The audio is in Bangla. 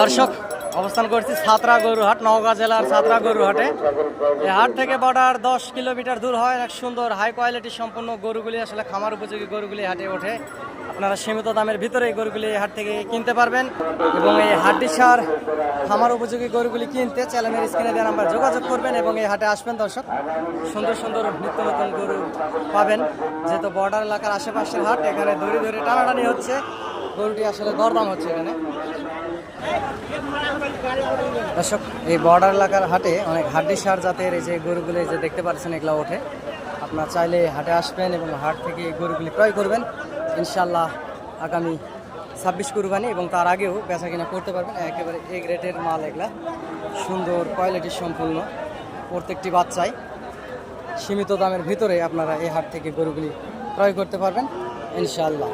দর্শক, অবস্থান করছি সাতরা গরুহাট, নওগাঁ জেলার সাতরা গরুহাটে। এই হাট থেকে বর্ডার দশ কিলোমিটার দূর হয়, এক সুন্দর হাই কোয়ালিটি সম্পূর্ণ গরুগুলি, আসলে খামার উপযোগী গরুগুলি হাটে ওঠে। আপনারা সীমিত দামের ভিতরে এই গরুগুলি হাট থেকে কিনতে পারবেন এবং এই হাটটি সার খামার উপযোগী গরুগুলি কিনতে চ্যানেলের স্ক্রিনে দেওয়া নাম্বার যোগাযোগ করবেন এবং এই হাটে আসবেন দর্শক। সুন্দর সুন্দর নিত্য নতুন গরু পাবেন। যেহেতু বর্ডার এলাকার আশেপাশের হাট, এখানে ধরে ধরে টানাটানি হচ্ছে। গরুটি আসলে দরদাম হচ্ছে এখানে। দর্শক, এই বর্ডার এলাকার হাটে অনেক হাড্ডি সার জাতের এই যে গরুগুলো যে দেখতে পাচ্ছেন এগুলো ওঠে। আপনার চাইলে হাটে আসবেন এবং হাট থেকে গরুগুলি ক্রয় করবেন। ইনশাল্লাহ আগামী ছাব্বিশ কুরবানি এবং তার আগেও বেচা কিনা করতে পারবেন। একেবারে এ গ্রেটের মাল এগুলা। সুন্দর কোয়ালিটি সম্পূর্ণ প্রত্যেকটি বাচ্চাই। সীমিত দামের ভিতরে আপনারা এই হাট থেকে গরুগুলি ক্রয় করতে পারবেন। ইনশাআল্লাহ।